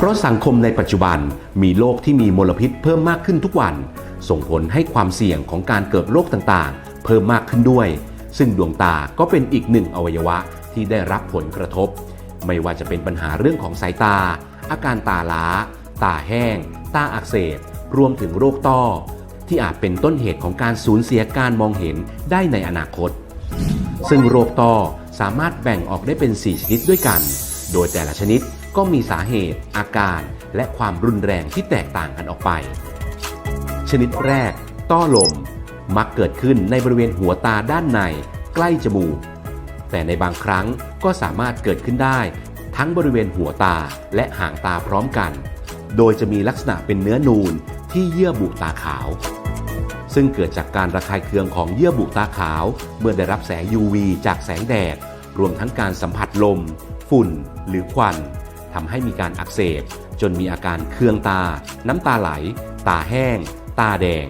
เพราะสังคมในปัจจุบันมีโรคที่มีมลพิษเพิ่มมากขึ้นทุกวัน ส่งผลให้ความเสี่ยงของการเกิดโรคต่างๆ เพิ่มมากขึ้นด้วย ซึ่งดวงตาก็เป็นอีกหนึ่งอวัยวะที่ได้รับผลกระทบ ไม่ว่าจะเป็นปัญหาเรื่องของสายตา อาการตาล้า ตาแห้ง ตาอักเสบ รวมถึงโรคต้อ ที่อาจเป็นต้นเหตุของการสูญเสียการมองเห็นได้ในอนาคต ซึ่งโรคต้อสามารถแบ่งออกได้เป็น 4 ชนิดด้วยกัน โดยแต่ละชนิด ก็มีสาเหตุ อาการ และความรุนแรงที่แตกต่างกันออกไป ชนิดแรก ต้อลม มักเกิดขึ้นในบริเวณหัวตาด้านใน ใกล้จมูก แต่ในบางครั้งก็สามารถเกิดขึ้นได้ ทั้งบริเวณหัวตาและหางตาพร้อมกัน โดยจะมีลักษณะเป็นเนื้อนูนที่เยื่อบุตาขาว ซึ่งเกิดจากการระคายเคืองของเยื่อบุตาขาว เมื่อได้รับแสง UV จากแสงแดด รวมทั้งการสัมผัสลม ฝุ่น หรือควัน ทำให้มีการอักเสบ จนมีอาการเคืองตา น้ำตาไหล ตาแห้ง ตาแดง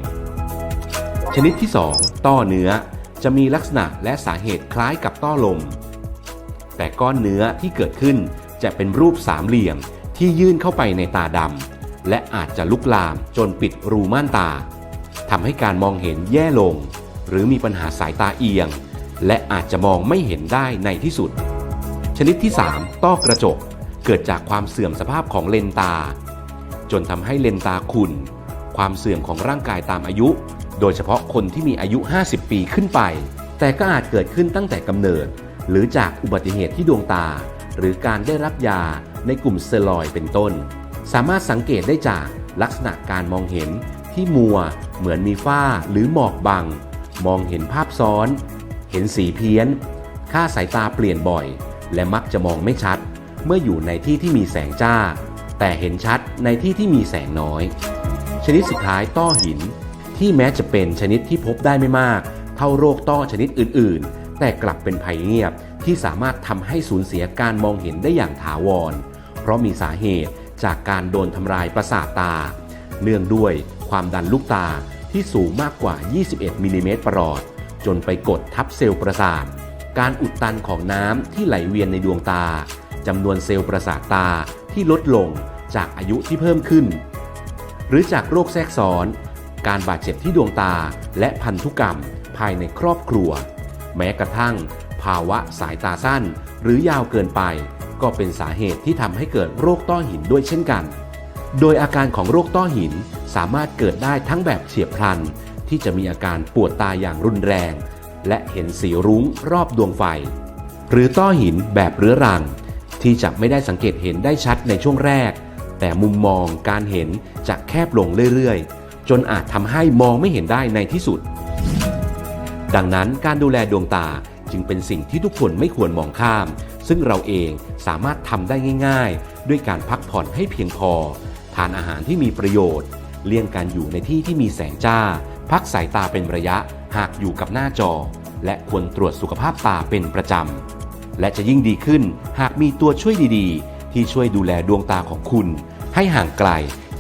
ชนิดที่ 2 ต้อเนื้อจะมีลักษณะและสาเหตุคล้ายกับต้อลม แต่ก้อนเนื้อที่เกิดขึ้นจะเป็นรูปสามเหลี่ยมที่ยื่นเข้าไปในตาดำและอาจจะลุกลามจนปิดรูม่านตาทำให้การมองเห็นแย่ลง หรือมีปัญหาสายตาเอียง และอาจจะมองไม่เห็นได้ในที่สุด ชนิดที่ 3 ต้อกระจก เกิดจากความเสื่อมสภาพของเลนตา จนทำให้เลนตาขุ่นความเสื่อมของร่างกายตามอายุ โดยเฉพาะคนที่มีอายุ 50 ปีขึ้นไป แต่ก็อาจเกิดขึ้นตั้งแต่กำเนิด หรือจากอุบัติเหตุที่ดวงตา หรือการได้รับยาในกลุ่มเซลอยเป็นต้น สามารถสังเกตได้จากลักษณะการมองเห็นที่มัว เหมือนมีฝ้าหรือหมอกบัง มองเห็นภาพซ้อน เห็นสีเพี้ยน ค่าสายตาเปลี่ยนบ่อย และมักจะมองไม่ชัด เมื่ออยู่ในที่ที่มีแสงจ้า แต่เห็นชัดในที่ที่มีแสงน้อย ชนิดสุดท้ายต้อหิน ที่แม้จะเป็นชนิดที่พบได้ไม่มาก เท่าโรคต้อชนิดอื่น ๆ แต่กลับเป็นภัยเงียบที่สามารถทำให้สูญเสียการมองเห็นได้อย่างถาวร เพราะมีสาเหตุจากการโดนทำลายประสาทตา เนื่องด้วยความดันลูกตาที่สูงมากกว่า 21 มิลลิเมตรประหลอด จนไปกดทับเซลล์ประสาท การอุดตันของน้ำที่ไหลเวียนในดวงตา จำนวนเซลล์ประสาทตาที่ลดลงจากอายุที่เพิ่มขึ้น หรือจากโรคแทรกซ้อน การบาดเจ็บที่ดวงตาและพันธุกรรมภายในครอบครัว แม้กระทั่ง ภาวะสายตาสั้นหรือยาวเกินไป ก็เป็นสาเหตุที่ทำให้เกิดโรคต้อหินด้วยเช่นกัน โดยอาการของโรคต้อหินสามารถเกิดได้ทั้งแบบเฉียบพลัน ที่จะมีอาการปวดตาอย่างรุนแรง และเห็นสีรุ้งรอบดวงไฟ หรือต้อหินแบบเรื้อรัง ที่จะไม่ได้สังเกตเห็นได้ชัดในช่วงแรก แต่มุมมองการเห็นจะแคบลงเรื่อยๆ จนอาจทำให้มองไม่เห็นได้ในที่สุด ดังนั้นการดูแลดวงตาจึงเป็นสิ่งที่ทุกคนไม่ควรมองข้าม ซึ่งเราเองสามารถทำได้ง่าย ๆ ด้วยการพักผ่อนให้เพียงพอ ทานอาหารที่มีประโยชน์ เลี่ยงการอยู่ในที่ที่มีแสงจ้า พักสายตาเป็นระยะหากอยู่กับหน้าจอ และควรตรวจสุขภาพตาเป็นประจำ และจะยิ่งดีขึ้นหากมีตัวช่วยดีๆ ที่ช่วยดูแลดวงตาของคุณ ให้ห่างไกล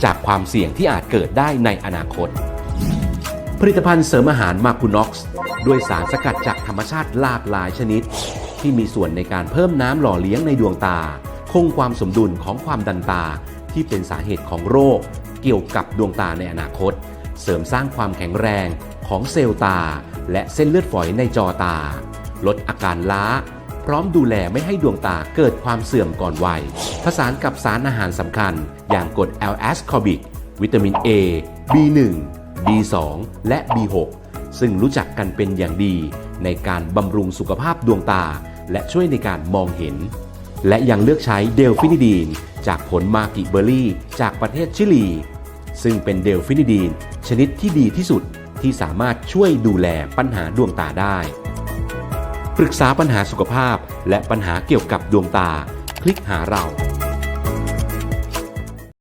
จากความเสี่ยงที่อาจเกิดได้ในอนาคต ผลิตภัณฑ์เสริมอาหารมาคูน็อกซ์ด้วยสารสกัดจากธรรมชาติหลากหลายชนิด ที่มีส่วนในการเพิ่มน้ำหล่อเลี้ยงในดวงตา คงความสมดุลของความดันตา ที่เป็นสาเหตุของโรค เกี่ยวกับดวงตาในอนาคต เสริมสร้างความแข็งแรงของเซลล์ตา และเส้นเลือดฝอยในจอตา ลดอาการล้า พร้อมดูแลไม่ให้ดวงตาเกิดความเสื่อมก่อนวัย ผสานกับสารอาหารสำคัญ อย่างกรด l s c o r b i c วิตามิน A B1 B2 และ B6 ซึ่งรู้จักกันเป็นอย่างดี ในการบำรุงสุขภาพดวงตา และช่วยในการมองเห็น และยังเลือกใช้เดลฟินิดีน จากผลมากิเบอร์รี่ จากประเทศชิลี ซึ่งเป็นเดลฟินิดีน ชนิดที่ดีที่สุดที่สามารถช่วยดูแลปัญหาดวงตาได้ ปรึกษาปัญหาสุขภาพ และปัญหาเกี่ยวกับดวงตา คลิกหาเรา